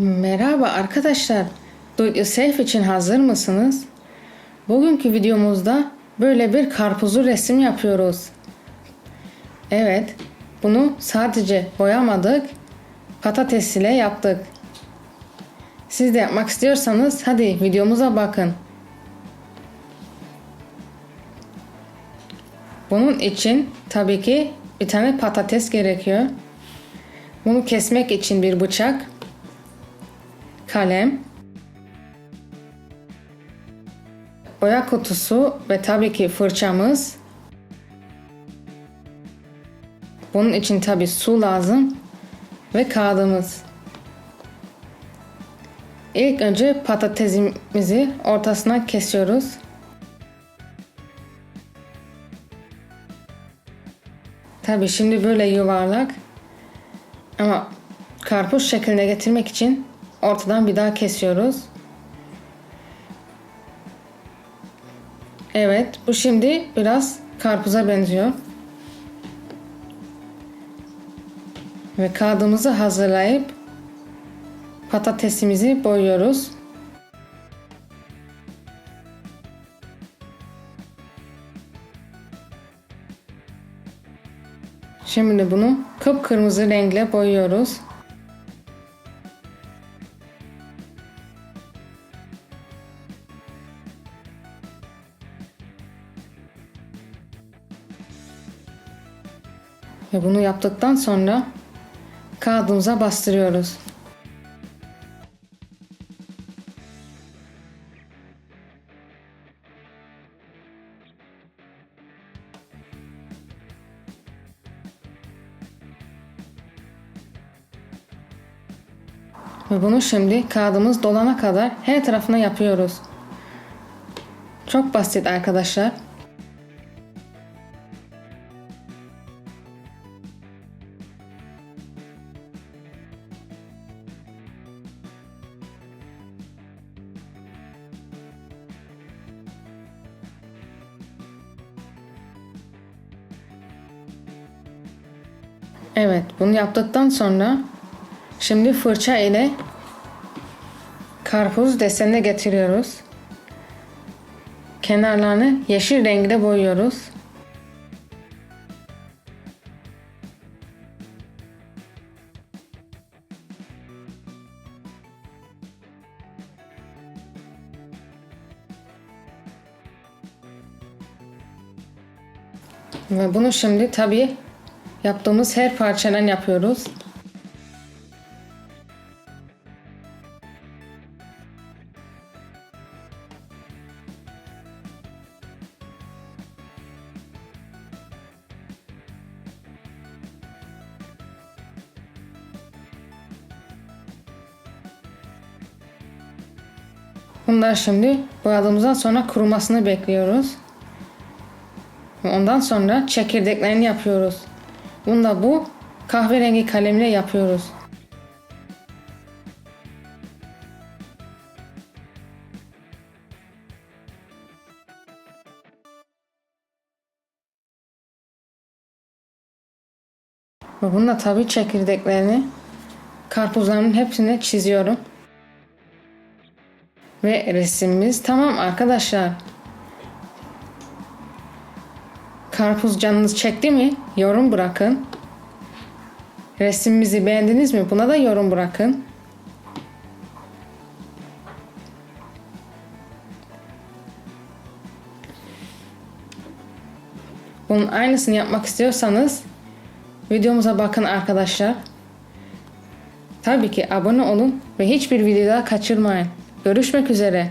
Merhaba arkadaşlar. Do it yourself için hazır mısınız? Bugünkü videomuzda böyle bir karpuzlu resim yapıyoruz. Evet, bunu sadece boyamadık, patates ile yaptık. Siz de yapmak istiyorsanız hadi videomuza bakın. Bunun için tabii ki bir tane patates gerekiyor. Bunu kesmek için bir bıçak, kalem, boya kutusu ve tabii ki fırçamız. Bunun için tabii su lazım ve kağıdımız. İlk önce patatesimizi ortasına kesiyoruz. Tabii şimdi böyle yuvarlak ama karpuz şekline getirmek için ortadan bir daha kesiyoruz. Evet, bu şimdi biraz karpuza benziyor. Ve kağıdımızı hazırlayıp patatesimizi boyuyoruz. Şimdi bunu kıpkırmızı renkle boyuyoruz. Ve bunu yaptıktan sonra kağıdımıza bastırıyoruz. Ve bunu şimdi kağıdımız dolana kadar her tarafına yapıyoruz. Çok basit arkadaşlar. Evet, bunu yaptıktan sonra şimdi fırça ile karpuz desenine getiriyoruz. Kenarlarını yeşil renkte boyuyoruz. Ve bunu şimdi tabii yaptığımız her parçadan yapıyoruz. Bunlar şimdi boyadığımızdan sonra kurumasını bekliyoruz. Ondan sonra çekirdeklerini yapıyoruz. Bunu da bu kahverengi kalemle yapıyoruz. Ve bunu da tabii çekirdeklerini karpuzların hepsine çiziyorum. Ve resimimiz tamam arkadaşlar. Karpuz canınız çekti mi? Yorum bırakın. Resimimizi beğendiniz mi? Buna da yorum bırakın. Bunun aynısını yapmak istiyorsanız videomuza bakın arkadaşlar. Tabii ki abone olun ve hiçbir video daha kaçırmayın. Görüşmek üzere.